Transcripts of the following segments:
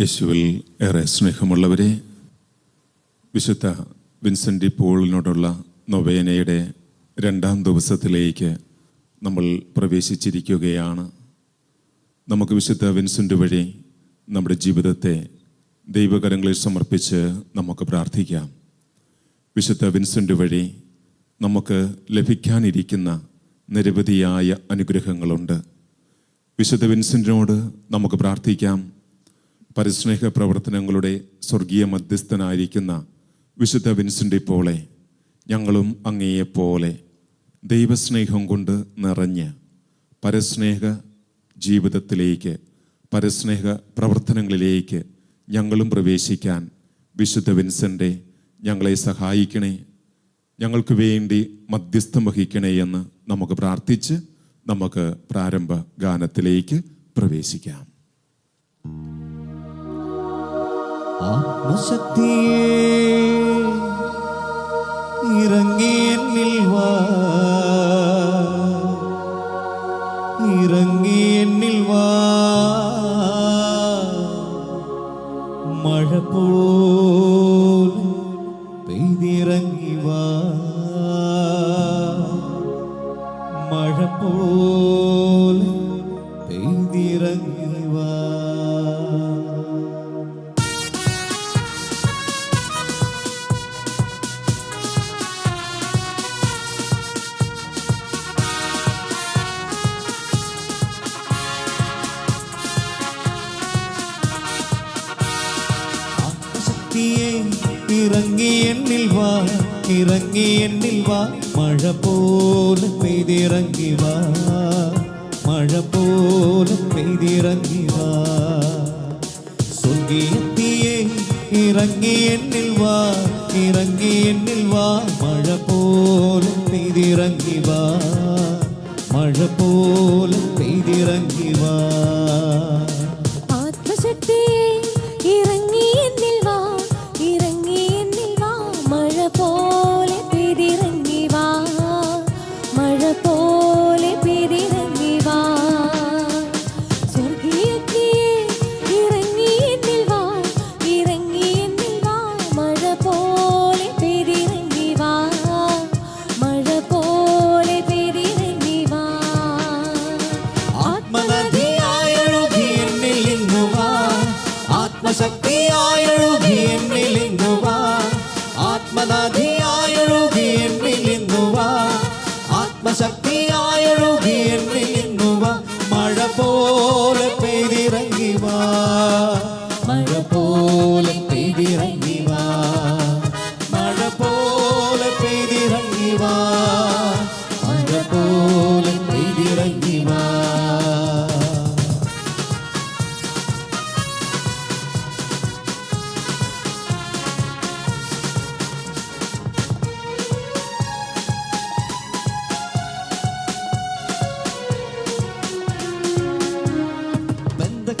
യേശുവിൽ ഏറെ സ്നേഹമുള്ളവരെ വിശുദ്ധ വിൻസെന്റ് പോളിനോടുള്ള നൊവേനയുടെ രണ്ടാം ദിവസത്തിലേക്ക് നമ്മൾ പ്രവേശിച്ചിരിക്കുകയാണ്. നമുക്ക് വിശുദ്ധ വിൻസെന്റ് വഴി നമ്മുടെ ജീവിതത്തെ ദൈവകരങ്ങളിൽ സമർപ്പിച്ച് നമുക്ക് പ്രാർത്ഥിക്കാം. വിശുദ്ധ വിൻസെന്റ് വഴി നമുക്ക് ലഭിക്കാനിരിക്കുന്ന നിരവധിയായ അനുഗ്രഹങ്ങളുണ്ട്. വിശുദ്ധ വിൻസെന്റിനോട് നമുക്ക് പ്രാർത്ഥിക്കാം. പരിസ്നേഹ പ്രവർത്തനങ്ങളുടെ സ്വർഗീയ മധ്യസ്ഥനായിരിക്കുന്ന വിശുദ്ധ വിൻസിന്റെ പോലെ ഞങ്ങളും അങ്ങയെപ്പോലെ ദൈവസ്നേഹം കൊണ്ട് നിറഞ്ഞ് പരസ്നേഹ ജീവിതത്തിലേക്ക് പരസ്നേഹ പ്രവർത്തനങ്ങളിലേക്ക് ഞങ്ങളും പ്രവേശിക്കാൻ വിശുദ്ധ വിൻസെന്റെ ഞങ്ങളെ സഹായിക്കണേ. ഞങ്ങൾക്ക് വേണ്ടി മധ്യസ്ഥം വഹിക്കണേ എന്ന് നമുക്ക് പ്രാർത്ഥിച്ച് നമുക്ക് പ്രാരംഭ ഗാനത്തിലേക്ക് പ്രവേശിക്കാം. ആത്മശക്തിയേ ഇറങ്ങി എന്നിൽ വാ ഇറങ്ങി എന്നിൽ വാ മഴ പോൽ പെയ്തിറങ്ങി വാ ഇറങ്ങി എന്നിൽ വാ ഇറങ്ങി എന്നിൽ വാ മഴ പോലെ പെയ്തിറങ്ങി വാ മഴ പോലെ പെയ്തിറങ്ങി വാ സ്വർഗീയത്തിയെ ഇറങ്ങി എന്നിൽ വാ ഇറങ്ങി എന്നിൽ വാ മഴ പോലെ പെയ്തിറങ്ങി വാ മഴ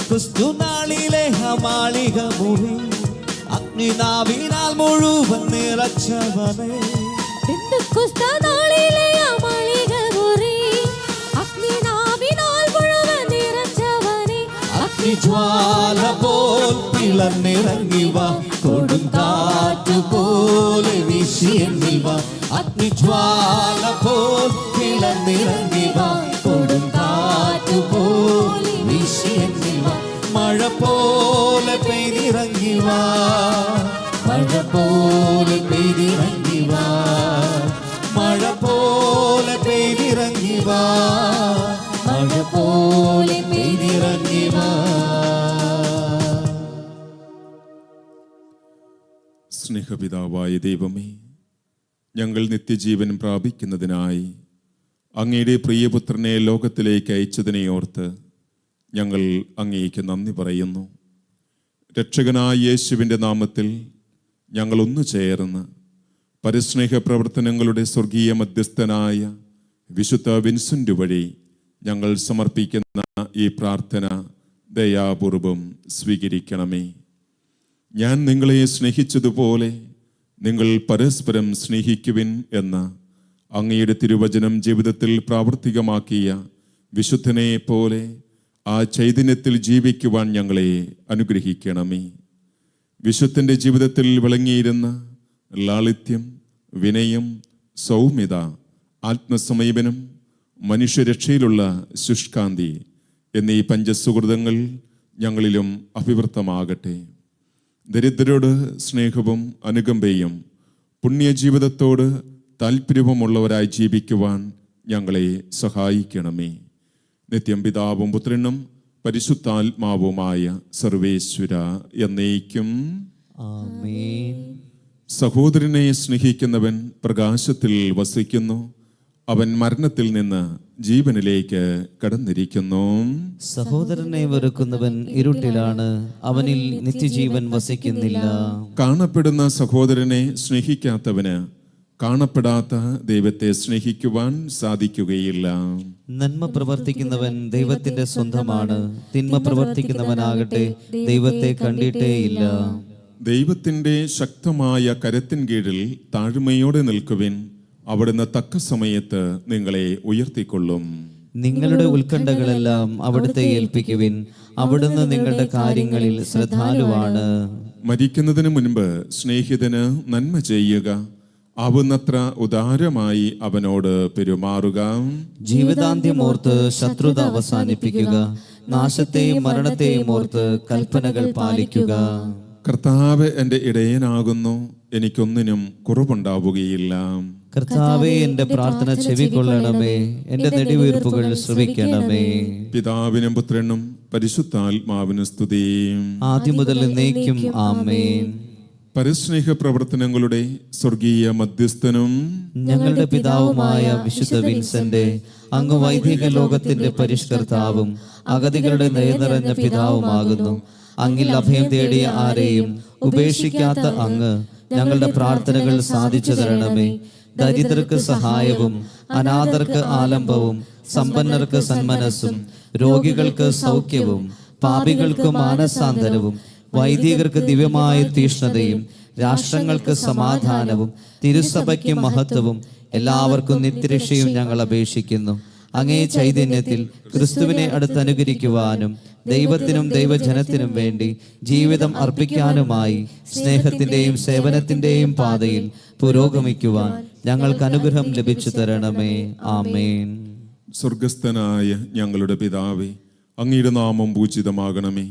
ബന്ധക്രിസ്തു നാളിലെ ഹമാളിക മുറി അഗ്നിനാവിനാൽ മുഴുവൻ നിറച്ചവനെ പെന്തക്കോസ്ത നാളിലെ ആ മാളികമുറി അഗ്നിനാവിനാൽ മുഴുവൻ നിറച്ചവനെ അഗ്നിജ്വാല പോൽ പിളർന്നിറങ്ങി വാ കൊടും കാറ്റു പോലെ വീശിയെന്നിൽ വാ അഗ്നിജ്വാല പോൽ പിളർന്നിറങ്ങി വാ കൊടും കാറ്റു പോലെ വീശിയെന്നിൽ വാ മഴ പോലെ പെയ്തിറങ്ങി വാ. മഴ പോലെ പെയ്തിറങ്ങി വാ. മഴ പോലെ പെയ്തിറങ്ങി വാ. മഴ പോലെ പെയ്തിറങ്ങി വാ. സ്നേഹപിതാവായ ദൈവമേ ഞങ്ങൾ നിത്യജീവൻ പ്രാപിക്കുന്നതിനായി അങ്ങയുടെ പ്രിയപുത്രനെ ലോകത്തിലേക്ക് അയച്ചതിനെ ഓർത്ത് ഞങ്ങൾ അങ്ങേക്ക് നന്ദി പറയുന്നു. രക്ഷകനായ യേശുവിന്റെ നാമത്തിൽ ഞങ്ങൾ ഒന്നു ചേർന്ന് പരിസ്നേഹ പ്രവർത്തനങ്ങളുടെ സ്വർഗീയ മധ്യസ്ഥനായ വിശുദ്ധ വിൻസന്റ് വഴി ഞങ്ങൾ സമർപ്പിക്കുന്ന ഈ പ്രാർത്ഥന ദയാപൂർവം സ്വീകരിക്കണമേ. ഞാൻ നിങ്ങളെ സ്നേഹിച്ചതുപോലെ നിങ്ങൾ പരസ്പരം സ്നേഹിക്കുവിൻ എന്ന അങ്ങയുടെ തിരുവചനം ജീവിതത്തിൽ പ്രാവർത്തികമാക്കിയ വിശുദ്ധനെ പോലെ ആ ചൈതന്യത്തിൽ ജീവിക്കുവാൻ ഞങ്ങളെ അനുഗ്രഹിക്കണമേ. വിശ്വത്തിന്റെ ജീവിതത്തിൽ വിളങ്ങിയിരുന്ന ലാളിത്യം വിനയം സൗമ്യത ആത്മസമീപനം മനുഷ്യരക്ഷയിലുള്ള ശുഷ്കാന്തി എന്നീ പഞ്ചസുഹൃതങ്ങൾ ഞങ്ങളിലും അഭിവൃദ്ധമാകട്ടെ. ദരിദ്രരോട് സ്നേഹവും അനുകമ്പയും പുണ്യജീവിതത്തോട് താല്പര്യവുമുള്ളവരായി ജീവിക്കുവാൻ ഞങ്ങളെ സഹായിക്കണമേ. നിത്യം പിതാവും പുത്രനും പരിശുദ്ധാത്മാവുമായ സർവേശ്വര എന്നേക്കും. സഹോദരനെ സ്നേഹിക്കുന്നവൻ പ്രകാശത്തിൽ വസിക്കുന്നു. അവൻ മരണത്തിൽ നിന്ന് ജീവനിലേക്ക് കടന്നിരിക്കുന്നു. സഹോദരനെ വെറുക്കുന്നവൻ ഇരുട്ടിലാണ്. അവനിൽ നിത്യജീവൻ വസിക്കുന്നില്ല. കാണപ്പെടുന്ന സഹോദരനെ സ്നേഹിക്കാത്തവന് കാണപ്പെടാത്ത ദൈവത്തെ സ്നേഹിക്കുവാൻ സാധിക്കുകയില്ല. നന്മ പ്രവർത്തിക്കുന്നവൻ ദൈവത്തിന്റെ സ്വന്തമാണ്. തിന്മ പ്രവർത്തിക്കുന്നവനാകട്ടെ ദൈവത്തെ കണ്ടിട്ടേയില്ല. ദൈവത്തിന്റെ ശക്തമായ കരത്തിൻ കീഴിൽ താഴ്മയോടെ നിൽക്കുവിൻ. അവിടുന്ന് തക്ക സമയത്ത് നിങ്ങളെ ഉയർത്തിക്കൊള്ളും. നിങ്ങളുടെ ഉത്കണ്ഠകളെല്ലാം അവിടുത്തെ ഏൽപ്പിക്കുവിൻ. അവിടുന്ന് നിങ്ങളുടെ കാര്യങ്ങളിൽ ശ്രദ്ധാലുവാണ്. മരിക്കുന്നതിന് മുൻപ് സ്നേഹിതന് നന്മ ചെയ്യുക. ആവുന്നത്ര ഉദാരമായി അവനോട് പെരുമാറുക. ജീവിതാന്ത്യമോർത്ത് ശത്രുത അവസാനിപ്പിക്കുക. നാശത്തെയും മരണത്തെയും ഓർത്ത് കൽപ്പനകൾ പാലിക്കുക. കർത്താവ് എന്റെ ഇടയനാകുന്നു. എനിക്കൊന്നിനും കുറവുണ്ടാവുകയില്ല. കർത്താവെ എന്റെ പ്രാർത്ഥന ചെവികൊള്ളണമേ എന്റെ നെടിവീർപ്പുകൾ ശ്രവിക്കണമേ. പിതാവിനും പുത്രനും പരിശുദ്ധാത്മാവിനും സ്തുതിയും ആദ്യം മുതൽ എന്നേക്കും ആമേൻ. പരസ്നേഹ പ്രവർത്തനങ്ങളുടെ സ്വർഗീയ മധ്യസ്ഥനും ഞങ്ങളുടെ പിതാവുമായ വിശുദ്ധ വിൻസന്റെ അങ്ങ് വൈദിക ലോകത്തിന്റെ പരിഷ്കർത്താവും അഗതികളുടെ നയനിറഞ്ഞ പിതാവുമാകുന്നു. അങ്ങിൽ അഭയം തേടിയ ആരെയും ഉപേക്ഷിക്കാത്ത അങ്ങ് ഞങ്ങളുടെ പ്രാർത്ഥനകൾ സാധിച്ചു തരണമേ. ദരിദ്രർക്ക് സഹായവും അനാഥർക്ക് ആലംബവും സമ്പന്നർക്ക് സന്മനസ്സും രോഗികൾക്ക് സൗഖ്യവും പാപികൾക്ക് മാനസാന്തരവും വൈദികർക്ക് ദിവ്യമായ തീഷ്ണതയും രാഷ്ട്രങ്ങൾക്ക് സമാധാനവും തിരുസഭയ്ക്ക് മഹത്വവും എല്ലാവർക്കും നിത്യരക്ഷയും ഞങ്ങൾ അപേക്ഷിക്കുന്നു. അങ്ങേ ചൈതന്യത്തിൽ ക്രിസ്തുവിനെ അടുത്ത് അടുത്തനുകരിക്കുവാനും ദൈവത്തിനും ദൈവജനത്തിനും വേണ്ടി ജീവിതം അർപ്പിക്കാനുമായി സ്നേഹത്തിന്റെയും സേവനത്തിന്റെയും പാതയിൽ പുരോഗമിക്കുവാൻ ഞങ്ങൾക്ക് അനുഗ്രഹം ലഭിച്ചു തരണമേ. ആമേൻ. സ്വർഗസ്ഥനായ ഞങ്ങളുടെ പിതാവേ അങ്ങയുടെ നാമം പൂജിതമാകണമേ.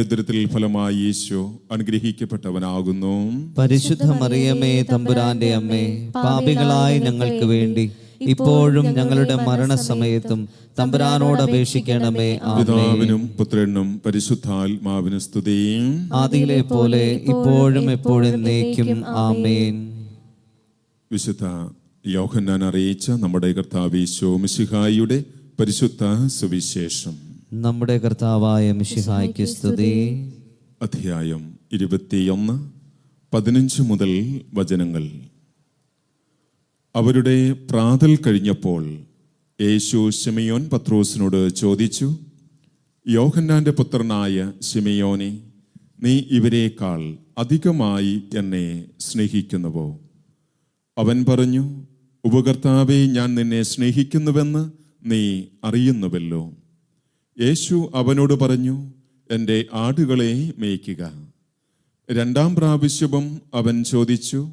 ഉദരത്തിൽ ഫലമായി യേശു അനുഗ്രഹിക്കപ്പെട്ടവനാകുന്നു. പരിശുദ്ധ മറിയമേ തമ്പുരാന്റെ അമ്മേ പാപികളായ ഞങ്ങൾക്ക് വേണ്ടി ഇപ്പോഴും ഞങ്ങളുടെ മരണസമയത്തും തമ്പുരാനോട് അപേക്ഷിക്കണമേ പിതാവിനും പുത്രനും പരിശുദ്ധാത്മാവിനും സ്തുതി. ആദിയിലെ പോലെ ഇപ്പോഴും എപ്പോഴും നീക്കും ആമേൻ. വിശുദ്ധ യോഹന്നാൻ അറിയിച്ച നമ്മുടെ കർത്താവ് ശോമിശിഹായിയുടെ പരിശുദ്ധ സുവിശേഷം. നമ്മുടെ കർത്താവായ മിഷിഹായ്ക്ക് സ്തുതി. അധ്യായം ഇരുപത്തിയൊന്ന് പതിനഞ്ച് മുതൽ വചനങ്ങൾ. അവരുടെ പ്രാതൽ കഴിഞ്ഞപ്പോൾ യേശു ഷിമിയോൻ പത്രോസിനോട് ചോദിച്ചു യോഹന്നാന്റെ പുത്രനായ ഷിമിയോനെ നീ ഇവരെക്കാൾ അധികമായി എന്നെ സ്നേഹിക്കുന്നുവോ? അവൻ പറഞ്ഞു ഉപകർത്താവെ ഞാൻ നിന്നെ സ്നേഹിക്കുന്നുവെന്ന് നീ അറിയുന്നുവല്ലോ. യേശു അവനോട് പറഞ്ഞു എന്റെ ആടുകളെ മേയ്ക്കുക. രണ്ടാം പ്രാവശ്യവും അവൻ ചോദിച്ചു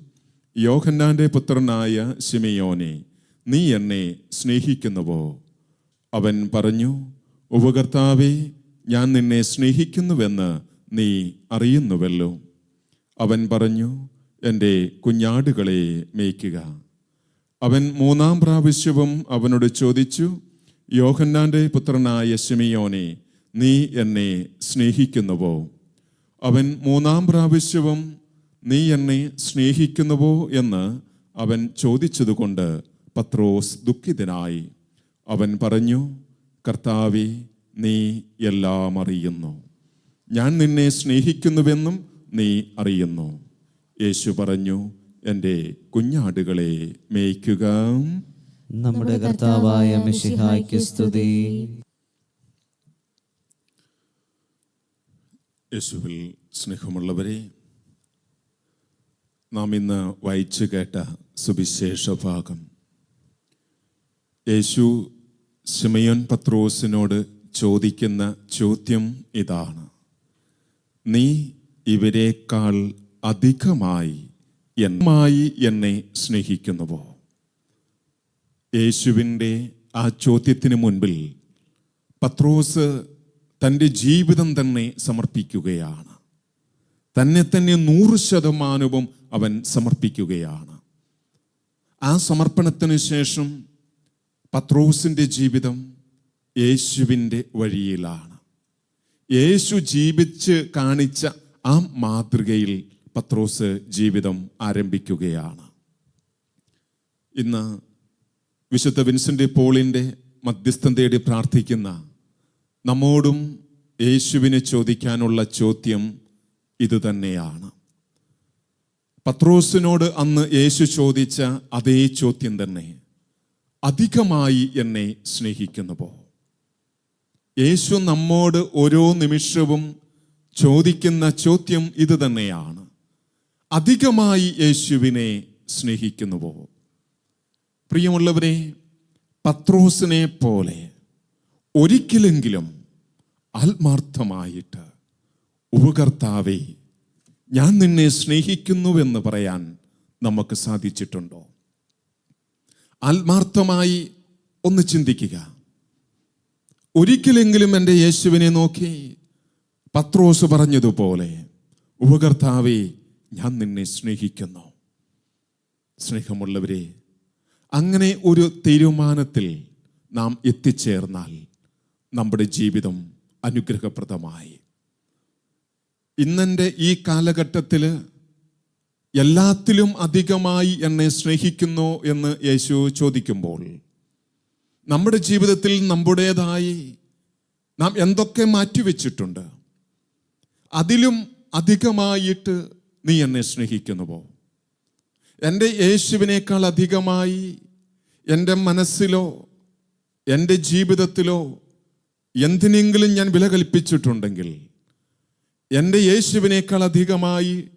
യോഹന്നാന്റെ പുത്രനായ ശിമയോനെ നീ എന്നെ സ്നേഹിക്കുന്നുവോ? അവൻ പറഞ്ഞു ഉപകർത്താവെ ഞാൻ നിന്നെ സ്നേഹിക്കുന്നുവെന്ന് നീ അറിയുന്നുവല്ലോ. അവൻ പറഞ്ഞു എന്റെ കുഞ്ഞാടുകളെ മേയ്ക്കുക. അവൻ മൂന്നാം പ്രാവശ്യവും അവനോട് ചോദിച്ചു യോഹന്നാന്റെ പുത്രനായ ശിമിയോനെ നീ എന്നെ സ്നേഹിക്കുന്നുവോ? അവൻ മൂന്നാം പ്രാവശ്യവും നീ എന്നെ സ്നേഹിക്കുന്നുവോ എന്ന് അവൻ ചോദിച്ചതുകൊണ്ട് പത്രോസ് ദുഃഖിതനായി. അവൻ പറഞ്ഞു കർത്താവെ നീ എല്ലാം അറിയുന്നു. ഞാൻ നിന്നെ സ്നേഹിക്കുന്നുവെന്നും നീ അറിയുന്നു. യേശു പറഞ്ഞു എന്റെ കുഞ്ഞാടുകളെ മേയ്ക്കുക. നമ്മുടെ കർത്താവായ മിഷിഹായ്ക്ക് സ്തുതി. യേശുവിൽ സ്നേഹമുള്ളവരെ നാം ഇന്ന് വായിച്ചു കേട്ട സുവിശേഷ ഭാഗം. യേശു സിമയോൻ പത്രോസിനോട് ചോദിക്കുന്ന ചോദ്യം ഇതാണ്. നീ ഇവരെക്കാൾ അധികമായി എന്നായി എന്നെ സ്നേഹിക്കുന്നുവോ? യേശുവിന്റെ ആ ചോദ്യത്തിന് മുൻപിൽ പത്രോസ് തന്റെ ജീവിതം തന്നെ സമർപ്പിക്കുകയാണ്. തന്നെ തന്നെ നൂറ് ശതമാനവും അവൻ സമർപ്പിക്കുകയാണ്. ആ സമർപ്പണത്തിന് ശേഷം പത്രോസിന്റെ ജീവിതം യേശുവിന്റെ വഴിയിലാണ്. യേശു ജീവിച്ച് കാണിച്ച ആ മാതൃകയിൽ പത്രോസ് ജീവിതം ആരംഭിക്കുകയാണ്. ഇന്ന് വിശുദ്ധ വിൻസെന്റ് പോളിന്റെ മധ്യസ്ഥം തേടി പ്രാർത്ഥിക്കുന്ന നമ്മോടും യേശുവിനെ ചോദിക്കാനുള്ള ചോദ്യം ഇതുതന്നെയാണ് പത്രോസിനോട് അന്ന് യേശു ചോദിച്ച അതേ ചോദ്യം തന്നെ അധികമായി എന്നെ സ്നേഹിക്കുന്നുവോ? യേശു നമ്മോട് ഓരോ നിമിഷവും ചോദിക്കുന്ന ചോദ്യം ഇത് തന്നെയാണ് അധികമായി യേശുവിനെ സ്നേഹിക്കുന്നുവോ? പ്രിയമുള്ളവരെ പത്രോസിനെ പോലെ ഒരിക്കലെങ്കിലും ആത്മാർത്ഥമായിട്ട് ഉപകർത്താവെ ഞാൻ നിന്നെ സ്നേഹിക്കുന്നുവെന്ന് പറയാൻ നമുക്ക് സാധിച്ചിട്ടുണ്ടോ? ആത്മാർത്ഥമായി ഒന്ന് ചിന്തിക്കുക. ഒരിക്കലെങ്കിലും എന്റെ യേശുവിനെ നോക്കി പത്രോസ് പറഞ്ഞതുപോലെ ഉപകർത്താവെ ഞാൻ നിന്നെ സ്നേഹിക്കുന്നു. സ്നേഹമുള്ളവരെ അങ്ങനെ ഒരു തീരുമാനത്തിൽ നാം എത്തിച്ചേർന്നാൽ നമ്മുടെ ജീവിതം അനുഗ്രഹപ്രദമായി. ഇന്നെന്റെ ഈ കാലഘട്ടത്തിൽ എല്ലാത്തിലും അധികമായി എന്നെ സ്നേഹിക്കുന്നു എന്ന് യേശു ചോദിക്കുമ്പോൾ നമ്മുടെ ജീവിതത്തിൽ നമ്മുടേതായി നാം എന്തൊക്കെ മാറ്റിവെച്ചിട്ടുണ്ട് അതിലും അധികമായിട്ട് നീ എന്നെ സ്നേഹിക്കുന്നുവോ? എന്റെ യേശുവിനേക്കാൾ അധികമായി എന്റെ മനസ്സിലോ എന്റെ ജീവിതത്തിലോ എന്തിനെങ്കിലും ഞാൻ വില കൽപ്പിച്ചിട്ടുണ്ടെങ്കിൽ എന്റെ യേശുവിനേക്കാൾ അധികമായി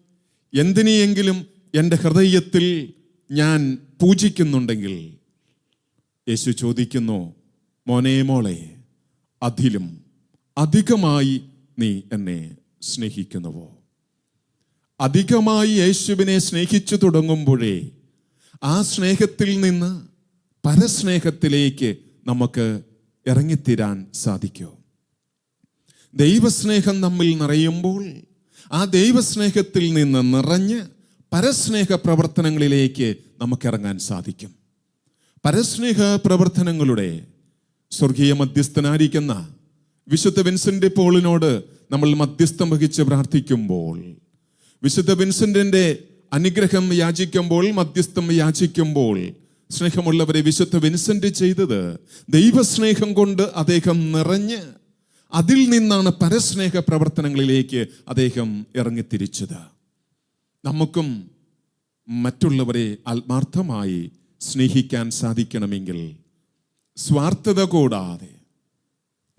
എന്തിനെയെങ്കിലും എന്റെ ഹൃദയത്തിൽ ഞാൻ പൂജിക്കുന്നുണ്ടെങ്കിൽ യേശു ചോദിക്കുന്നു മോനെ മോളെ അതിലും അധികമായി നീ എന്നെ സ്നേഹിക്കുന്നുവോ? അധികമായി യേശുവിനെ സ്നേഹിച്ചു തുടങ്ങുമ്പോഴേ ആ സ്നേഹത്തിൽ നിന്ന് പരസ്നേഹത്തിലേക്ക് നമുക്ക് ഇറങ്ങിത്തീരാൻ സാധിക്കൂ. ദൈവസ്നേഹം നമ്മിൽ നിറയുമ്പോൾ ആ ദൈവസ്നേഹത്തിൽ നിന്ന് നിറഞ്ഞ് പരസ്നേഹ പ്രവർത്തനങ്ങളിലേക്ക് നമുക്കിറങ്ങാൻ സാധിക്കും. പരസ്നേഹ പ്രവർത്തനങ്ങളുടെ സ്വർഗീയ മധ്യസ്ഥനായിരിക്കുന്ന വിശുദ്ധ വിൻസെന്റ് പോളിനോട് നമ്മൾ മധ്യസ്ഥം വഹിച്ച് പ്രാർത്ഥിക്കുമ്പോൾ വിശുദ്ധ വിൻസെന്റിന്റെ അനുഗ്രഹം യാചിക്കുമ്പോൾ മധ്യസ്ഥം യാചിക്കുമ്പോൾ സ്നേഹമുള്ളവരെ വിശുദ്ധ വിൻസെന്റ് ചെയ്തത് ദൈവസ്നേഹം കൊണ്ട് അദ്ദേഹം നിറഞ്ഞ് അതിൽ നിന്നാണ് പരസ്നേഹ പ്രവർത്തനങ്ങളിലേക്ക് അദ്ദേഹം ഇറങ്ങിത്തിരിച്ചത്. നമുക്കും മറ്റുള്ളവരെ ആത്മാർത്ഥമായി സ്നേഹിക്കാൻ സാധിക്കണമെങ്കിൽ സ്വാർത്ഥത കൂടാതെ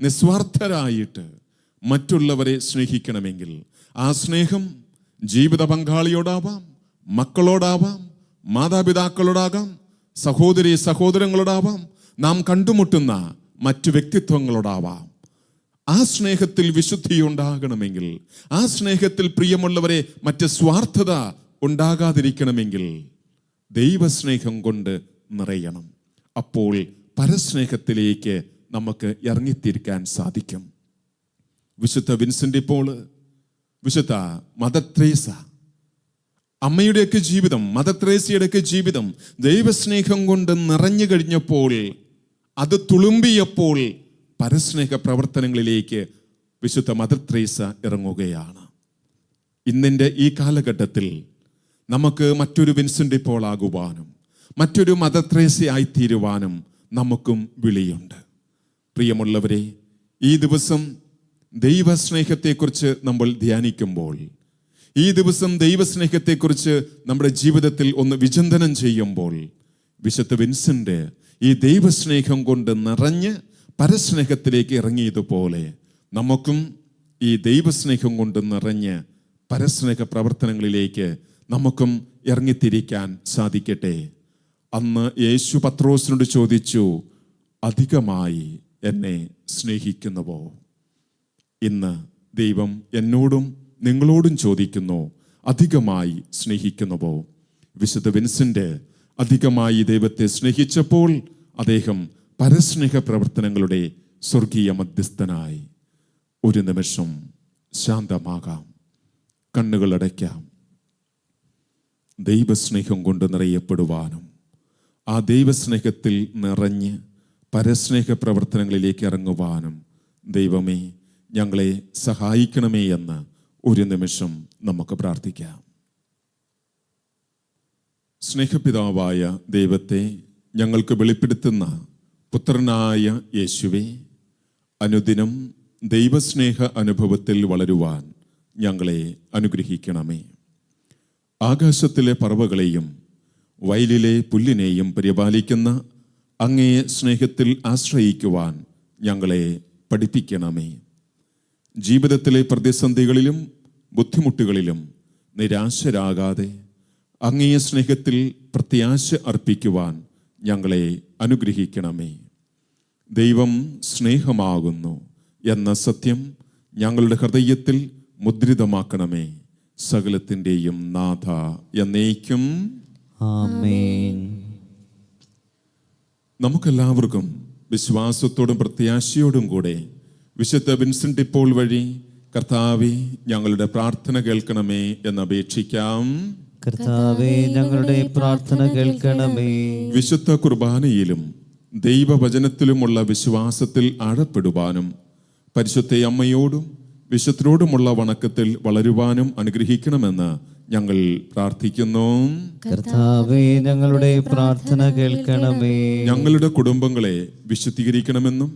നിസ്വാർത്ഥരായിട്ട് മറ്റുള്ളവരെ സ്നേഹിക്കണമെങ്കിൽ ആ സ്നേഹം ജീവിത പങ്കാളിയോടാവാം മക്കളോടാവാം മാതാപിതാക്കളോടാകാം സഹോദരി സഹോദരങ്ങളോടാവാം നാം കണ്ടുമുട്ടുന്ന മറ്റു വ്യക്തിത്വങ്ങളോടാവാം. ആ സ്നേഹത്തിൽ വിശുദ്ധി ഉണ്ടാകണമെങ്കിൽ ആ സ്നേഹത്തിൽ പ്രിയമുള്ളവരെ മറ്റ് സ്വാർത്ഥത ഉണ്ടാകാതിരിക്കണമെങ്കിൽ ദൈവസ്നേഹം കൊണ്ട് നിറയണം. അപ്പോൾ പരസ്നേഹത്തിലേക്ക് നമുക്ക് ഇറങ്ങിത്തിരിക്കാൻ സാധിക്കും. വിശുദ്ധ വിൻസെന്റ് ഇപ്പോൾ വിശുദ്ധ മദർ ത്രേസ അമ്മയുടെയൊക്കെ ജീവിതം മദർ ത്രേസയുടെയൊക്കെ ജീവിതം ദൈവസ്നേഹം കൊണ്ട് നിറഞ്ഞു കഴിഞ്ഞപ്പോൾ അത് തുളുമ്പിയപ്പോൾ പരസ്നേഹ പ്രവർത്തനങ്ങളിലേക്ക് വിശുദ്ധ മദർ ത്രേസ ഇറങ്ങുകയാണ്. ഇന്നിന്റെ ഈ കാലഘട്ടത്തിൽ നമുക്ക് മറ്റൊരു വിൻസെന്റ് ഇപ്പോൾ ആകുവാനും മറ്റൊരു മദർ ത്രേസയായി തീരുവാനും നമുക്കും വിളിയുണ്ട്. പ്രിയമുള്ളവരെ ഈ ദിവസം ദൈവസ്നേഹത്തെക്കുറിച്ച് നമ്മൾ ധ്യാനിക്കുമ്പോൾ ഈ ദിവസം ദൈവസ്നേഹത്തെക്കുറിച്ച് നമ്മുടെ ജീവിതത്തിൽ ഒന്ന് വിചിന്തനം ചെയ്യുമ്പോൾ വിശുദ്ധ വിൻസെന്റ് ഈ ദൈവസ്നേഹം കൊണ്ട് നിറഞ്ഞ് പരസ്നേഹത്തിലേക്ക് ഇറങ്ങിയതുപോലെ നമുക്കും ഈ ദൈവസ്നേഹം കൊണ്ട് നിറഞ്ഞ് പരസ്നേഹ പ്രവർത്തനങ്ങളിലേക്ക് നമുക്കും ഇറങ്ങിത്തിരിക്കാൻ സാധിക്കട്ടെ. അന്ന് യേശു പത്രോസിനോട് ചോദിച്ചു അധികമായി എന്നെ സ്നേഹിക്കുന്നുവോ? ഇന്ന് ദൈവം എന്നോടും നിങ്ങളോടും ചോദിക്കുന്നു അധികമായി സ്നേഹിക്കുന്നുവോ? വിശുദ്ധ വിൻസെന്റ് അധികമായി ദൈവത്തെ സ്നേഹിച്ചപ്പോൾ അദ്ദേഹം പരസ്നേഹ പ്രവർത്തനങ്ങളുടെ സ്വർഗീയ മധ്യസ്ഥനായി. ഒരു നിമിഷം ശാന്തമാകാം കണ്ണുകളടയ്ക്കാം ദൈവസ്നേഹം കൊണ്ട് നിറയപ്പെടുവാനും ആ ദൈവസ്നേഹത്തിൽ നിറഞ്ഞ് പരസ്നേഹ പ്രവർത്തനങ്ങളിലേക്ക് ഇറങ്ങുവാനും ദൈവമേ ഞങ്ങളെ സഹായിക്കണമേ എന്ന് ഒരു നിമിഷം നമുക്ക് പ്രാർത്ഥിക്കാം. സ്നേഹപിതാവായ ദൈവത്തെ ഞങ്ങൾക്ക് വെളിപ്പെടുത്തുന്ന പുത്രനായ യേശുവെ അനുദിനം ദൈവസ്നേഹ അനുഭവത്തിൽ വളരുവാൻ ഞങ്ങളെ അനുഗ്രഹിക്കണമേ. ആകാശത്തിലെ പറവകളെയും വയലിലെ പുല്ലിനെയും പരിപാലിക്കുന്ന അങ്ങേ സ്നേഹത്തിൽ ആശ്രയിക്കുവാൻ ഞങ്ങളെ പഠിപ്പിക്കണമേ. ജീവിതത്തിലെ പ്രതിസന്ധികളിലും ബുദ്ധിമുട്ടുകളിലും നിരാശരാകാതെ അങ്ങേ സ്നേഹത്തിൽ പ്രത്യാശ അർപ്പിക്കുവാൻ ഞങ്ങളെ അനുഗ്രഹിക്കണമേ. ദൈവം സ്നേഹമാകുന്നു എന്ന സത്യം ഞങ്ങളുടെ ഹൃദയത്തിൽ മുദ്രിതമാക്കണമേ. സകലത്തിന്റെയും നാഥ എന്നേക്കും. നമുക്കെല്ലാവർക്കും വിശ്വാസത്തോടും പ്രത്യാശയോടും കൂടെ വിശുദ്ധ വിൻസെന്റ് ഇപ്പോൾ വഴി കർത്താവെ ഞങ്ങളുടെ പ്രാർത്ഥന കേൾക്കണമേ എന്ന് അപേക്ഷിക്കാം. കർത്താവേ ഞങ്ങളുടെ പ്രാർത്ഥന കേൾക്കണമേ വിശുദ്ധ കുർബാനയിലും ദൈവവചനത്തിലുമുള്ള വിശ്വാസത്തിൽ ആഴപ്പെടുവാനും പരിശുദ്ധ അമ്മയോടും വിശുദ്ധരോടുമുള്ള വണക്കത്തിൽ വളരുവാനും അനുഗ്രഹിക്കണമെന്ന് ഞങ്ങൾ പ്രാർത്ഥിക്കുന്നു. കർത്താവേ ഞങ്ങളുടെ പ്രാർത്ഥന കേൾക്കണമേ ഞങ്ങളുടെ കുടുംബങ്ങളെ വിശുദ്ധീകരിക്കണമെന്നും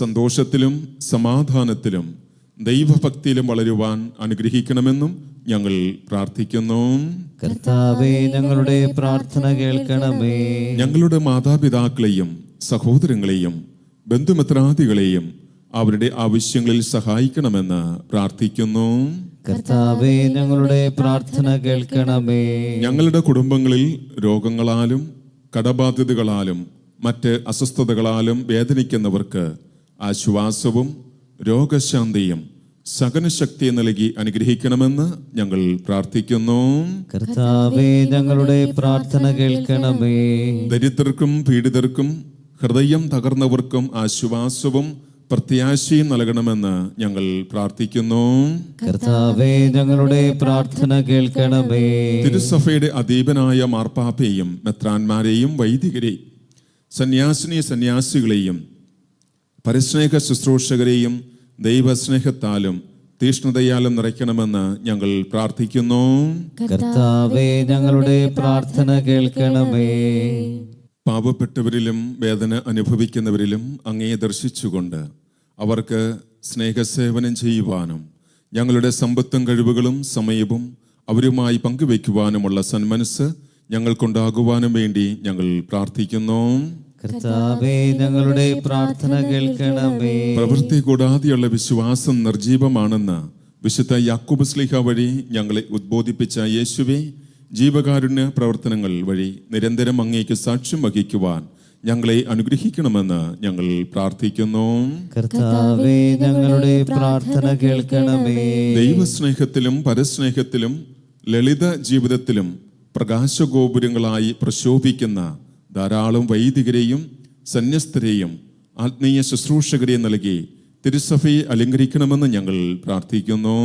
സന്തോഷത്തിലും സമാധാനത്തിലും ദൈവഭക്തിയിലും വളരുവാൻ അനുഗ്രഹിക്കണമെന്നും ഞങ്ങൾ പ്രാർത്ഥിക്കുന്നു. കർത്താവേ ഞങ്ങളുടെ പ്രാർത്ഥന കേൾക്കണമേ. ഞങ്ങളുടെ മാതാപിതാക്കളെയും സഹോദരങ്ങളെയും ബന്ധുമിത്രാദികളെയും അവരുടെ ആവശ്യങ്ങളിൽ സഹായിക്കണമെന്ന് പ്രാർത്ഥിക്കുന്നു. കർത്താവേ ഞങ്ങളുടെ പ്രാർത്ഥന കേൾക്കണമേ. ഞങ്ങളുടെ കുടുംബങ്ങളിൽ രോഗങ്ങളാലും കടബാധ്യതകളാലും മറ്റ് അസ്വസ്ഥതകളാലും വേദനിക്കുന്നവർക്ക് ആശ്വാസവും രോഗശാന്തിയും സകന സകനശക്തി നൽകി അനുഗ്രഹിക്കണമെന്ന് ഞങ്ങൾ പ്രാർത്ഥിക്കുന്നു. കർത്താവേ ഞങ്ങളുടെ പ്രാർത്ഥന കേൾക്കണമേ. ദരിദ്രർക്കും പീഡിതർക്കും ഹൃദയം തകർന്നവർക്കും ആശ്വാസവും പ്രത്യാശയും നൽകണമെന്ന് ഞങ്ങൾ പ്രാർത്ഥിക്കുന്നു. കർത്താവേ ഞങ്ങളുടെ പ്രാർത്ഥന കേൾക്കണമേ. തിരുസഭയുടെ അധീപനായ മാർപ്പാപ്പയെയും മെത്രാന്മാരെയും വൈദികരെയും സന്യാസിനി സന്യാസികളെയും പരസ്നേഹ ശുശ്രൂഷകരെയും ദൈവസ്നേഹത്താലും തീഷ്ണതയാലും നിറയ്ക്കണമെന്ന് ഞങ്ങൾ പ്രാർത്ഥിക്കുന്നു. കർത്താവേ ഞങ്ങളുടെ പ്രാർത്ഥന കേൾക്കണമേ. പാവപ്പെട്ടവരിലും വേദന അനുഭവിക്കുന്നവരിലും അങ്ങയെ ദർശിച്ചുകൊണ്ട് അവർക്ക് സ്നേഹസേവനം ചെയ്യുവാനും ഞങ്ങളുടെ സമ്പത്തും കഴിവുകളും സമയവും അവരുമായി പങ്കുവയ്ക്കുവാനുമുള്ള സന്മനസ് ഞങ്ങൾക്കുണ്ടാകുവാനും വേണ്ടി ഞങ്ങൾ പ്രാർത്ഥിക്കുന്നു. കർത്താവേ ഞങ്ങളുടെ പ്രാർത്ഥന കേൾക്കണമേ. പ്രവൃത്തി കൂടാതെയുള്ള വിശ്വാസം നിർജീവമാണെന്ന് വിശുദ്ധ യാക്കൂബ് സ്ലിഹ വഴി ഞങ്ങളെ ഉദ്ബോധിപ്പിച്ച യേശുവെ ജീവകാരുണ്യ പ്രവർത്തനങ്ങൾ വഴി നിരന്തരം അങ്ങേക്ക് സാക്ഷ്യം വഹിക്കുവാൻ ഞങ്ങളെ അനുഗ്രഹിക്കണമെന്ന് ഞങ്ങൾ പ്രാർത്ഥിക്കുന്നു. കർത്താവേ ഞങ്ങളുടെ പ്രാർത്ഥന കേൾക്കണമേ. ദൈവസ്നേഹത്തിലും പരസ്നേഹത്തിലും ലളിത ജീവിതത്തിലും പ്രകാശഗോപുരങ്ങളായി പ്രശോഭിക്കുന്ന ധാരാളം വൈദികരെയും സന്യസ്തരെയും ആത്മീയ ശുശ്രൂഷകരെയും നൽകി തിരുസഭയെ അലങ്കരിക്കണമെന്ന് ഞങ്ങൾ പ്രാർത്ഥിക്കുന്നു.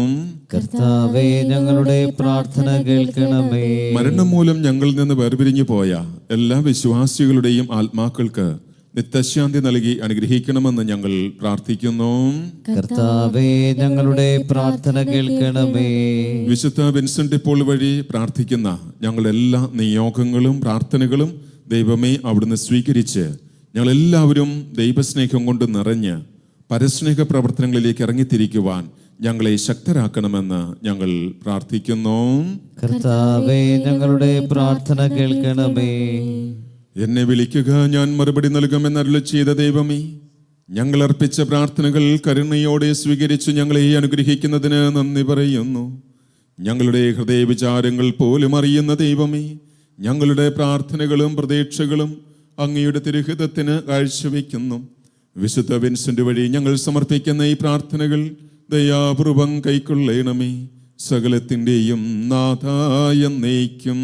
കർത്താവേ ഞങ്ങളുടെ പ്രാർത്ഥന കേൾക്കണമേ. മരണം മൂലം ഞങ്ങളിൽ നിന്ന് വേർപിരിഞ്ഞു പോയ എല്ലാ വിശ്വാസികളുടെയും ആത്മാക്കൾക്ക് നിത്യശാന്തി നൽകി അനുഗ്രഹിക്കണമെന്ന് ഞങ്ങൾ പ്രാർത്ഥിക്കുന്നു. കർത്താവേ ഞങ്ങളുടെ പ്രാർത്ഥന കേൾക്കണമേ. വിശുദ്ധ വിൻസെന്റ് ഇപ്പോൾ വഴി പ്രാർത്ഥിക്കുന്ന ഞങ്ങളുടെ എല്ലാ നിയോഗങ്ങളും പ്രാർത്ഥനകളും ദൈവമേ അവിടുന്ന് സ്വീകരിച്ച് ഞങ്ങളെല്ലാവരും ദൈവസ്നേഹം കൊണ്ട് നിറഞ്ഞ് പരസ്നേഹ പ്രവർത്തനങ്ങളിലേക്ക് ഇറങ്ങിത്തിരിക്കുവാൻ ഞങ്ങളെ ശക്തരാക്കണമെന്ന് ഞങ്ങൾ പ്രാർത്ഥിക്കുന്നു. കർത്താവേ ഞങ്ങളുടെ പ്രാർത്ഥന കേൾക്കണമേ. എന്നെ വിളിക്കുക ഞാൻ മറുപടി നൽകുമെന്ന് അരുളി ചെയ്ത ദൈവമേ. ഞങ്ങൾ അർപ്പിച്ച പ്രാർത്ഥനകൾ കരുണയോടെ സ്വീകരിച്ച് ഞങ്ങളെ അനുഗ്രഹിക്കുന്നതിന് നന്ദി പറയുന്നു. ഞങ്ങളുടെ ഹൃദയ വിചാരങ്ങൾ പോലും അറിയുന്ന ദൈവമേ ഞങ്ങളുടെ പ്രാർത്ഥനകളും പ്രതീക്ഷകളും അങ്ങയുടെ തിരുഹിതത്തിന് കാഴ്ചവെക്കുന്നു. വിശുദ്ധ വിൻസെന്റ് വഴി ഞങ്ങൾ സമർപ്പിക്കുന്ന ഈ പ്രാർത്ഥനകൾ ദയാപൂർവം കൈക്കൊള്ളണമേ. സകലത്തിന്റെയും നാഥായ നയിക്കും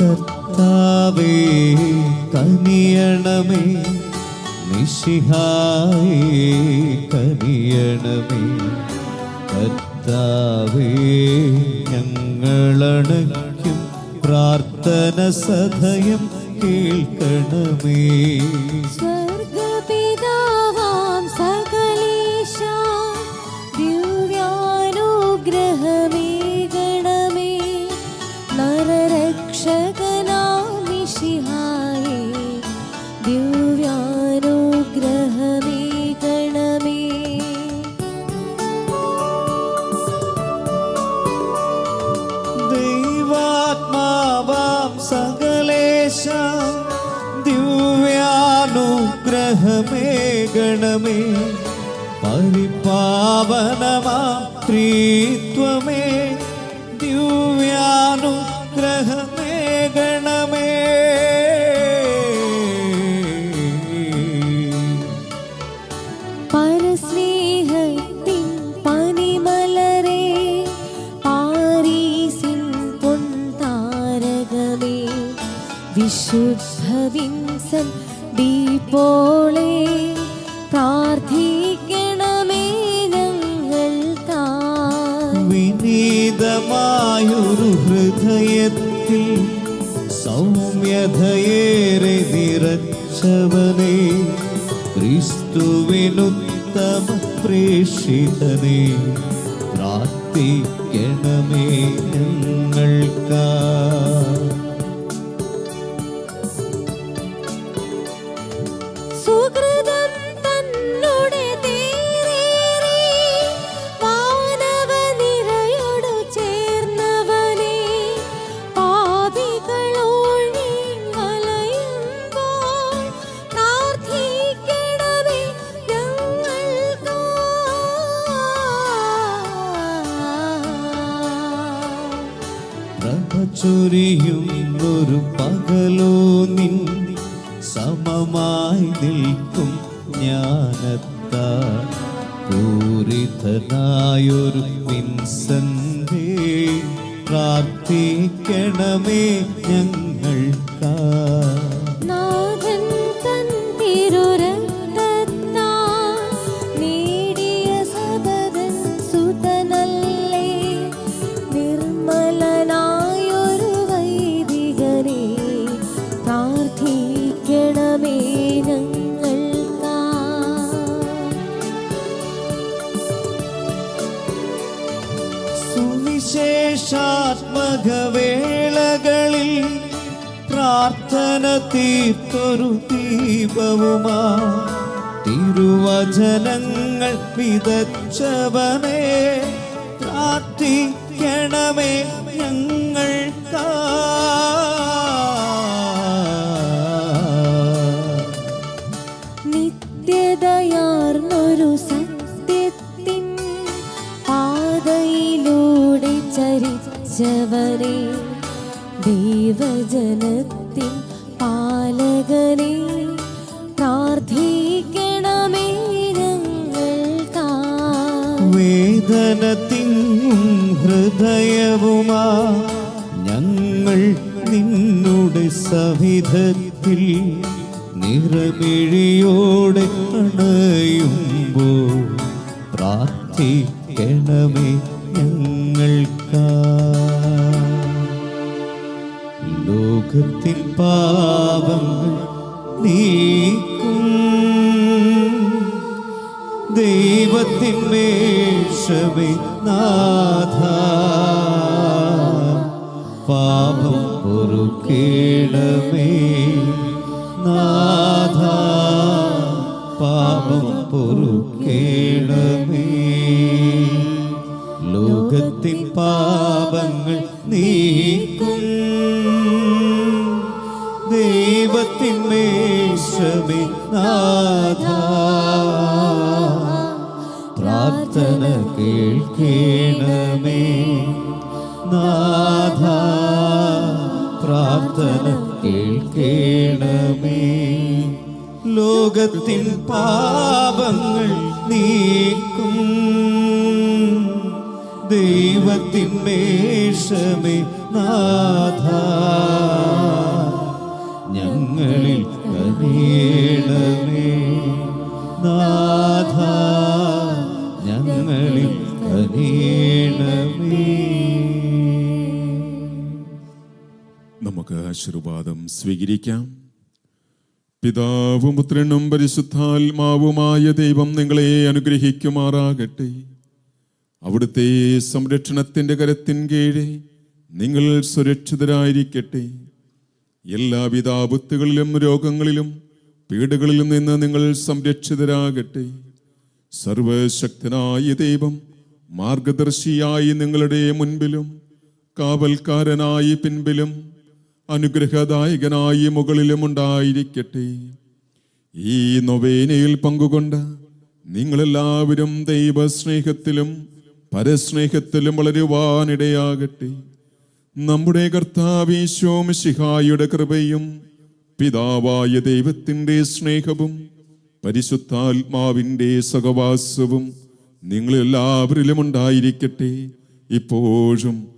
കർത്താവേ കനിയണമേ നിശിഹായി കനിയണമേ. കർത്താവേ ഞങ്ങളണയ്ക്കും പ്രാർത്ഥന സദയം കേൾക്കണമേ. സ്വർഗപിതാവാം സകലേശ ദിവ്യാനുഗ്രഹമേ. വിനീതമായൊരു ഹൃദയത്തിൽ സൗമ്യതയേറെ നിറച്ചവനെ ക്രിസ്തുവിനുത്തമ പ്രേക്ഷിതനെ പ്രാർത്ഥിക്കണമേ. നിൽക്കും ജ്ഞാനത്ത പൂരിതനായൊരു പിൻസന്ധി പ്രാർത്ഥിക്കണമേ ഞങ്ങൾക്കാ പ്രാർത്ഥന തീർത്തൊരു ദീപവുമാ തിരുവചനങ്ങൾ വിതച്ചവനെ പ്രാർത്ഥിക്കണമേ. പൊറുക്കേണമേ നാഥ പാപം ലോകത്തിൻ പാപങ്ങൾ നീക്കും. ദൈവത്തിൻ മേഷമേ നാഥ. ഞങ്ങളിൽ കനിയണമേ നാഥ. ഞങ്ങളിൽ കനിയണമേ. നമുക്ക് ആശീർവാദം സ്വീകരിക്കാം. പിതാവും പുത്രനും പരിശുദ്ധാത്മാവുമായ ദൈവം നിങ്ങളെ അനുഗ്രഹിക്കുമാറാകട്ടെ. അവിടുത്തെ സംരക്ഷണത്തിന്റെ കരത്തിൻ കീഴെ നിങ്ങൾ സുരക്ഷിതരായിരിക്കട്ടെ. എല്ലാവിധ ആപത്തുകളിലും രോഗങ്ങളിലും പീഡകളിലും നിന്ന് നിങ്ങൾ സംരക്ഷിതരാകട്ടെ. സർവശക്തനായ ദൈവം മാർഗദർശിയായി നിങ്ങളുടെ മുൻപിലും കാവൽക്കാരനായി പിൻപിലും അനുഗ്രഹദായകനായി മുകളിലും ഉണ്ടായിരിക്കട്ടെ. ഈ നൊവേനയിൽ പങ്കുകൊണ്ട് നിങ്ങളെല്ലാവരും ദൈവസ്നേഹത്തിലും പരസ്നേഹത്തിലും വളരുവാനിടയാകട്ടെ. നമ്മുടെ കർത്താവീശോം ശിഹായുടെ കൃപയും പിതാവായ ദൈവത്തിന്റെ സ്നേഹവും പരിശുദ്ധാത്മാവിന്റെ സഹവാസവും നിങ്ങളെല്ലാവരിലും ഉണ്ടായിരിക്കട്ടെ. ഇപ്പോഴും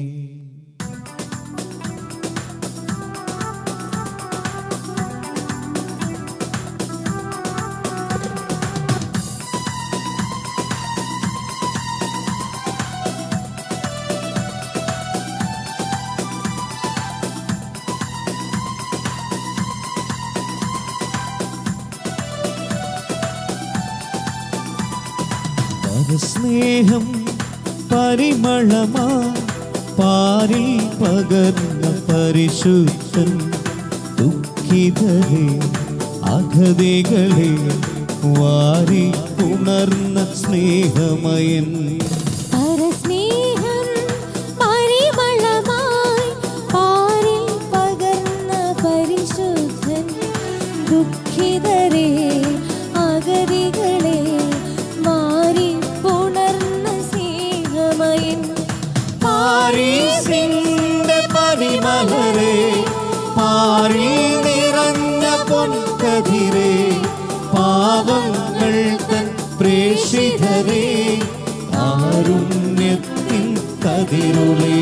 പരിമളമാ പാരിൽ പകർന്ന പരിശുദ്ധൻ. ദുഃഖിതരെ അഗതികളെ വാരി ഉണർന്ന സ്നേഹമയൻ. കതിരുളേ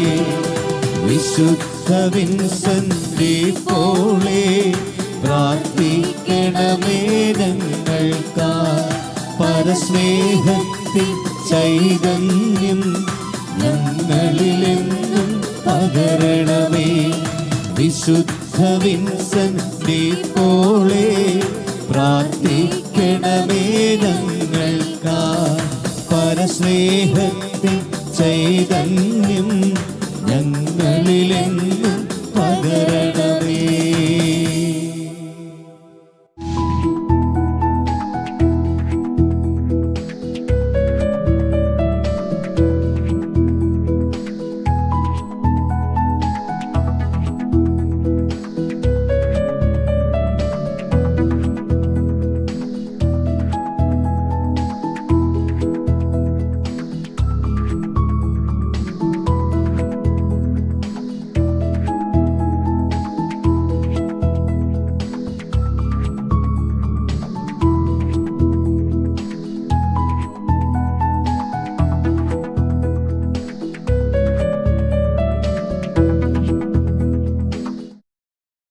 വിശുദ്ധ വിൻസന്റെ പോലെ പ്രാർത്ഥിക്കണമേ ഞങ്ങൾക്കാ. പരസ്നേഹത്തിൽ ചൈതന്യം ഞങ്ങളിലെന്നും പകരണമേ. വിശുദ്ധ വിൻസന്റെ പോലെ പ്രാർത്ഥിക്കണമേ ഞങ്ങൾക്കാ. പരസ്നേഹത്തിൽ ചൈതന്യം